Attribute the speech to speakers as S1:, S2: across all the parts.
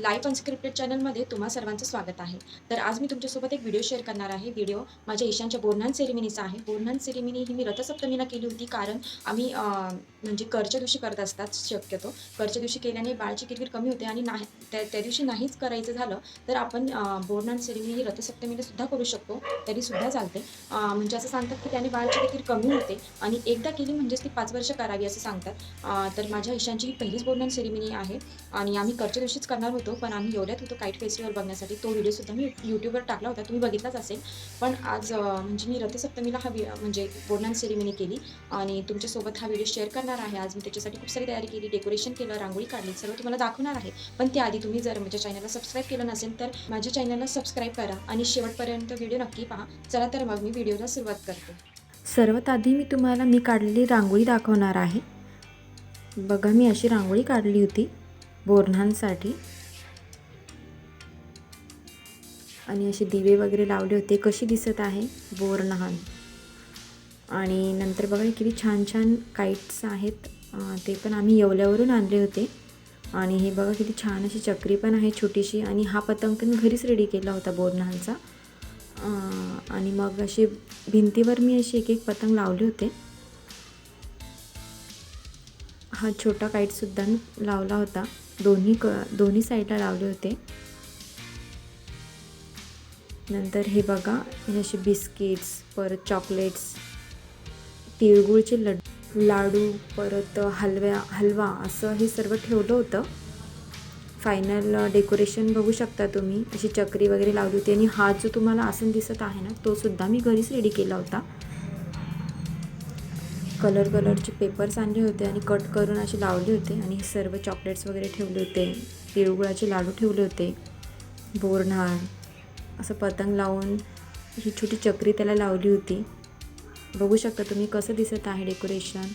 S1: Live unscripted चॅनलमध्ये तुम्हा सर्वांचं स्वागत आहे. तर आज मी तुमच्यासोबत एक व्हिडिओ शेअर करणार आहे. व्हिडिओ माझ्या ईशानच्या बोरनान सेरेमिनीचा आहे. बोरनान सेरेमिनी ही मी रथसप्तमीला केली होती कारण आम्ही म्हणजे करच्या दिवशी करत असतात शक्यतो. करच्या दिवशी केल्याने बाळची किरकिर कमी होते आणि नाही त्या त्या दिवशी नाहीच करायचं झालं तर आपण अं, बोरनान सेरेमिनी ही रथसप्तमीला सुद्धा करू शकतो. तरीसुद्धा चालते. म्हणजे असं सांगतात की त्याने बाळची किरकिर कमी होते आणि एकदा केली म्हणजेच ती पाच वर्ष करावी असं सांगतात. तर माझ्या ईशानची ही पहिलीच बोरनान सेरेमिनी आहे आणि आम्ही करच्या दिवशीच करणार होतो. पण आम्ही एवढ्यात होतो काईट फेस्टिवल बघण्यासाठी. तो व्हिडिओसुद्धा मी यूट्यूबवर टाकला होता. तुम्ही बघितलाच असेल. पण आज म्हणजे मी रथसप्तमीला हा वि म्हणजे बोर्डन सेरेमनी केली आणि तुमच्यासोबत हा व्हिडिओ शेअर करणार आहे. आज मी त्याच्यासाठी खूप सारी तयारी केली डेकोरेशन केलं रांगोळी काढली सर्व तुम्हाला दाखवणार आहे. पण त्याआधी तुम्ही जर माझ्या चॅनलला सबस्क्राईब केलं नसेल तर माझ्या चॅनलला सबस्क्राईब करा आणि शेवटपर्यंत व्हिडिओ नक्की पहा. चला तर मग मी व्हिडिओला सुरुवात करते.
S2: सर्वात आधी मी तुम्हाला मी काढलेली रांगोळी दाखवणार आहे. बघा मी अशी रांगोळी काढली होती बोरणांसाठी आणि असे दिवे वगैरे लावले होते. कशी दिसत आहे? बोरनहान आणि नंतर बघा किती छान छान काईट्स आहेत. ते पण आम्ही येवल्यावरून आणले होते. आणि हे बघा किती छान अशी चक्री पण आहे छोटीशी. आणि हा पतंग पण घरीच रेडी केला होता बोरनहानचा आणि मग असे भिंतीवर मी असे एक एक पतंग लावले होते. हा छोटा काईटसुद्धा मी लावला होता. दोन्ही क दोन्ही साईडला लावले होते. नंतर हे बघा हे असे बिस्किट्स परत चॉकलेट्स तिळगुळचे लड्डू लाडू परत हलव्या हलवा असं हे सर्व ठेवलं होतं. फायनल डेकोरेशन बघू शकता तुम्ही. अशी चक्री वगैरे लावली होती आणि हा जो तुम्हाला आसन दिसत आहे ना तो सुद्धा मी घरीच रेडी केला होता. कलर कलरचे पेपर्स आणले होते आणि कट करून असे लावले होते आणि हे सर्व चॉकलेट्स वगैरे ठेवले होते. तिळगुळाचे लाडू ठेवले होते. बोरनाळ असं पतंग लावून ही छोटी चक्री त्याला लावली होती. बघू शकता तुम्ही कसं दिसत आहे डेकोरेशन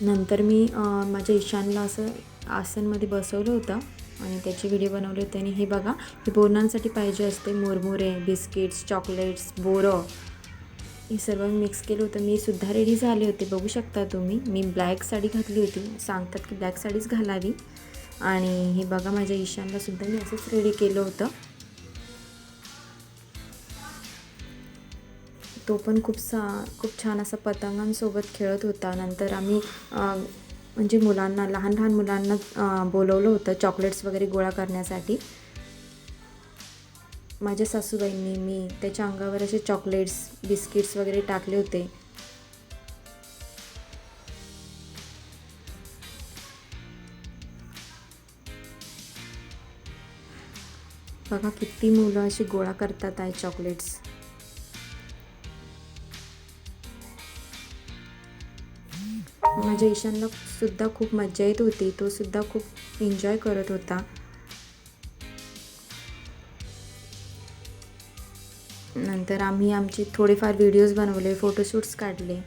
S2: नंतर मी माझ्या ईशानला असं आसनमध्ये बसवलं होतं आणि त्याचे व्हिडिओ बनवले होते. आणि हे बघा हे बोरणांसाठी पाहिजे असते मुरमुरे बिस्किट्स चॉकलेट्स बोरं. हे सर्व मिक्स केलं होतं. मी सुद्धा रेडी झाले होते. बघू शकता तुम्ही. मी ब्लॅक साडी घातली होती. सांगतात की ब्लॅक साडीच घालावी. आणि हे बघा माझ्या ईशानला सुद्धा मी असंच रेडी केलं होतं. तो पण खूप सा खूप छान असा पतंगांसोबत खेळत होता. नंतर आम्ही म्हणजे मुलांना लहान लहान मुलांना बोलवलं होतं चॉकलेट्स वगैरे गोळा करण्यासाठी. माझ्या सासूबाईंनी मी त्याच्या अंगावर असे चॉकलेट्स बिस्किट्स वगैरे टाकले होते. बघा किती मुलं अशी गोळा करतात आहे चॉकलेट्स. माझ्या ईशानला सुद्धा खूप मज्जा येत होती. तो सुद्धा खूप एन्जॉय करत होता. नंतर आम्ही आमचे थोडेफार व्हिडिओज बनवले फोटोशूट्स काढले.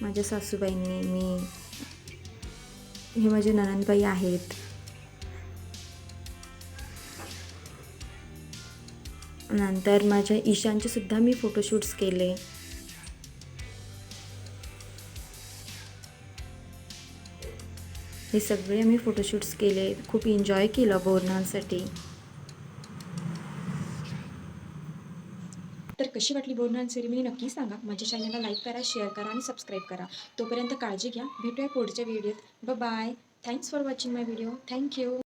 S2: माझ्या सासूबाईंनी मी हे माझे ननंदबाई आहेत. नंतर माझ्या ईशानचे सुद्धा मी फोटोशूट्स केले. हे सगळे आम्ही फोटोशूट्स केले. खूप एन्जॉय केलं बोरणांसाठी
S1: तर कशी वाटली बोरनान सेरेमनी नक्की सांगा. माझ्या चॅनलला लाईक करा शेअर करा आणि सबस्क्राईब करा. तोपर्यंत काळजी घ्या. भेटूया पुढच्या व्हिडिओत ब bye thanks for watching my video thank you